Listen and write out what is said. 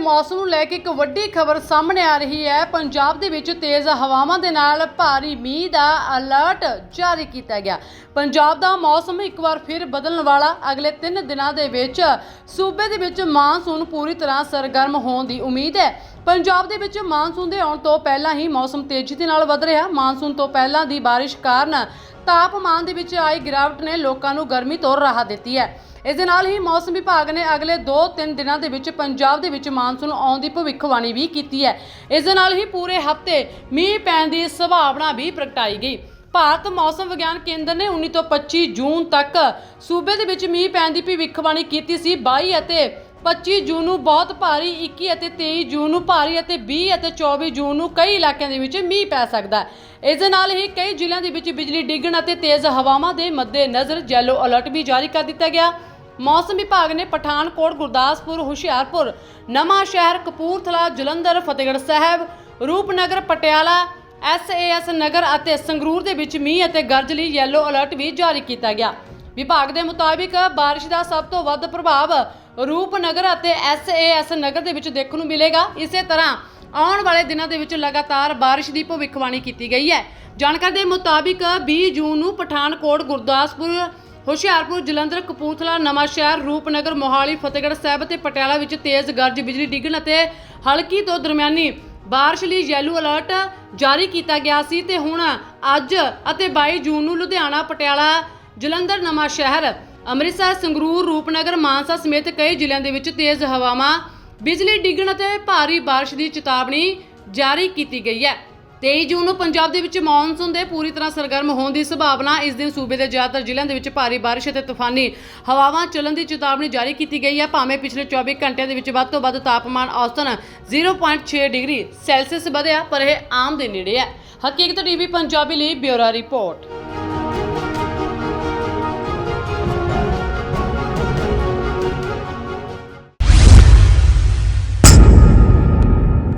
ਮੌਸਮ ਨੂੰ ਲੈ ਕੇ ਇੱਕ ਵੱਡੀ ਖਬਰ ਸਾਹਮਣੇ ਆ ਰਹੀ ਹੈ। ਪੰਜਾਬ ਦੇ ਵਿੱਚ ਤੇਜ਼ ਹਵਾਵਾਂ ਦੇ ਨਾਲ ਭਾਰੀ ਮੀਂਹ ਦਾ ਅਲਰਟ ਜਾਰੀ ਕੀਤਾ ਗਿਆ। ਪੰਜਾਬ ਦਾ ਮੌਸਮ ਇੱਕ ਵਾਰ ਫਿਰ ਬਦਲਣ ਵਾਲਾ। ਅਗਲੇ 3 ਦਿਨਾਂ ਦੇ ਵਿੱਚ ਸੂਬੇ ਦੇ ਵਿੱਚ ਮਾਨਸੂਨ ਪੂਰੀ ਤਰ੍ਹਾਂ ਸਰਗਰਮ ਹੋਣ ਦੀ ਉਮੀਦ ਹੈ। ਪੰਜਾਬ ਦੇ ਵਿੱਚ ਮਾਨਸੂਨ ਦੇ ਆਉਣ ਤੋਂ ਪਹਿਲਾਂ ਹੀ ਮੌਸਮ ਤੇਜ਼ੀ ਦੇ ਨਾਲ ਵਧ ਰਿਹਾ। ਮਾਨਸੂਨ ਤੋਂ ਪਹਿਲਾਂ ਦੀ ਬਾਰਿਸ਼ ਕਾਰਨ ਤਾਪਮਾਨ ਦੇ ਵਿੱਚ ਆਈ ਗਿਰਾਵਟ ਨੇ ਲੋਕਾਂ ਨੂੰ ਗਰਮੀ ਤੋਂ ਰਾਹਤ ਦਿੱਤੀ ਹੈ। ਇਸ ਦੇ ਨਾਲ ਹੀ ਮੌਸਮ ਵਿਭਾਗ ਨੇ ਅਗਲੇ 2-3 ਦਿਨਾਂ ਦੇ ਵਿੱਚ ਪੰਜਾਬ ਦੇ ਵਿੱਚ ਮਾਨਸੂਨ ਆਉਣ ਦੀ ਭਵਿੱਖਬਾਣੀ ਵੀ ਕੀਤੀ ਹੈ। ਇਸ ਦੇ ਨਾਲ ਹੀ ਪੂਰੇ ਹਫ਼ਤੇ ਮੀਂਹ ਪੈਣ ਦੀ ਸੰਭਾਵਨਾ ਵੀ ਪ੍ਰਗਟਾਈ ਗਈ। ਭਾਰਤ ਮੌਸਮ ਵਿਗਿਆਨ ਕੇਂਦਰ ਨੇ 19 ਤੋਂ 25 ਜੂਨ ਤੱਕ ਸੂਬੇ ਦੇ ਵਿੱਚ ਮੀਂਹ ਪੈਣ ਦੀ ਭਵਿੱਖਬਾਣੀ ਕੀਤੀ ਸੀ। 22 ਅਤੇ 25 ਜੂਨ ਨੂੰ ਬਹੁਤ ਭਾਰੀ 21 ਅਤੇ 23 ਜੂਨ ਨੂੰ ਭਾਰੀ ਅਤੇ 20 ਅਤੇ 24 ਜੂਨ ਨੂੰ ਕਈ ਇਲਾਕਿਆਂ ਦੇ ਵਿੱਚ ਮੀਂਹ ਪੈ ਸਕਦਾ ਹੈ। ਇਸ ਦੇ ਨਾਲ ਹੀ ਕਈ ਜ਼ਿਲ੍ਹਿਆਂ ਦੇ ਵਿੱਚ ਬਿਜਲੀ ਡਿੱਗਣ ਅਤੇ ਤੇਜ਼ ਹਵਾਵਾਂ ਦੇ ਮੱਦੇਨਜ਼ਰ ਯੈਲੋ ਅਲਰਟ ਵੀ ਜਾਰੀ ਕਰ ਦਿੱਤਾ ਗਿਆ। ਮੌਸਮ ਵਿਭਾਗ ਨੇ ਪਠਾਨਕੋਟ, ਗੁਰਦਾਸਪੁਰ, ਹੁਸ਼ਿਆਰਪੁਰ, ਨਵਾਂ ਸ਼ਹਿਰ, ਕਪੂਰਥਲਾ, ਜਲੰਧਰ, ਫਤਿਹਗੜ੍ਹ ਸਾਹਿਬ, ਰੂਪਨਗਰ, ਪਟਿਆਲਾ ਐਸਏਐਸ ਨਗਰ ਅਤੇ ਸੰਗਰੂਰ ਦੇ ਵਿੱਚ ਮੀਂਹ ਅਤੇ ਗਰਜ ਲਈ ਯੈਲੋ ਅਲਰਟ ਵੀ ਜਾਰੀ ਕੀਤਾ ਗਿਆ। ਵਿਭਾਗ ਦੇ ਮੁਤਾਬਿਕ ਬਾਰਿਸ਼ ਦਾ ਸਭ ਤੋਂ ਵੱਧ ਪ੍ਰਭਾਵ ਰੂਪਨਗਰ ਅਤੇ ਐਸਏਐਸ ਨਗਰ ਦੇ ਵਿੱਚ ਦੇਖਣ ਨੂੰ ਮਿਲੇਗਾ। ਇਸੇ ਤਰ੍ਹਾਂ ਆਉਣ ਵਾਲੇ ਦਿਨਾਂ ਦੇ ਵਿੱਚ ਲਗਾਤਾਰ ਬਾਰਿਸ਼ ਦੀ ਭਵਿੱਖਬਾਣੀ ਕੀਤੀ ਗਈ ਹੈ। ਜਾਣਕਾਰੀ ਦੇ ਮੁਤਾਬਿਕ 20 ਜੂਨ ਨੂੰ ਪਠਾਨਕੋਟ, ਗੁਰਦਾਸਪੁਰ ਹੁਸ਼ਿਆਰਪੁਰ, ਜਲੰਧਰ, ਕਪੂਰਥਲਾ ਨਵਾਂਸ਼ਹਿਰ ਰੂਪਨਗਰ, ਮੋਹਾਲੀ, ਫਤਿਹਗੜ੍ਹ ਸਾਹਿਬ ਅਤੇ ਪਟਿਆਲਾ ਵਿੱਚ ਤੇਜ਼ ਗਰਜ, ਬਿਜਲੀ ਡਿੱਗਣ ਅਤੇ ਹਲਕੀ ਤੋਂ ਦਰਮਿਆਨੀ ਬਾਰਿਸ਼ ਲਈ ਯੈਲੋ ਅਲਰਟ ਜਾਰੀ ਕੀਤਾ ਗਿਆ ਸੀ ਤੇ ਹੁਣ ਅੱਜ ਅਤੇ 22 ਜੂਨ ਨੂੰ ਲੁਧਿਆਣਾ, ਪਟਿਆਲਾ, ਜਲੰਧਰ ਨਵਾਂਸ਼ਹਿਰ ਅੰਮ੍ਰਿਤਸਰ, ਸੰਗਰੂਰ, ਰੂਪਨਗਰ, ਮਾਨਸਾ ਸਮੇਤ ਕਈ ਜ਼ਿਲ੍ਹਿਆਂ ਦੇ ਵਿੱਚ ਤੇਜ਼ ਹਵਾਵਾਂ, ਬਿਜਲੀ ਡਿੱਗਣ ਅਤੇ ਭਾਰੀ ਬਾਰਿਸ਼ ਦੀ ਚੇਤਾਵਨੀ ਜਾਰੀ ਕੀਤੀ ਗਈ ਹੈ। 23 ਜੂਨ ਨੂੰ ਪੰਜਾਬ ਦੇ ਵਿੱਚ ਮੌਨਸੂਨ ਦੇ ਪੂਰੀ ਤਰ੍ਹਾਂ ਸਰਗਰਮ ਹੋਣ ਦੀ ਸੰਭਾਵਨਾ। ਇਸ ਦਿਨ ਸੂਬੇ ਦੇ ਜ਼ਿਆਦਾਤਰ ਜ਼ਿਲ੍ਹਿਆਂ ਦੇ ਵਿੱਚ ਭਾਰੀ ਬਾਰਿਸ਼ ਅਤੇ ਤੂਫਾਨੀ ਹਵਾਵਾਂ ਚੱਲਣ ਦੀ ਚੇਤਾਵਨੀ ਜਾਰੀ ਕੀਤੀ ਗਈ ਹੈ। ਭਾਵੇਂ ਪਿਛਲੇ 24 ਘੰਟਿਆਂ ਦੇ ਵਿੱਚ ਵੱਧ ਤੋਂ ਵੱਧ ਤਾਪਮਾਨ ਔਸਤਨ 0.6 ਡਿਗਰੀ ਸੈਲਸੀਅਸ ਵਧਿਆ, ਪਰ ਇਹ ਆਮ ਦੇ ਨੇੜੇ ਹੈ। ਹਕੀਕਤ ਟੀਵੀ ਪੰਜਾਬੀ ਲਈ ਬਿਊਰੋ ਰਿਪੋਰਟ।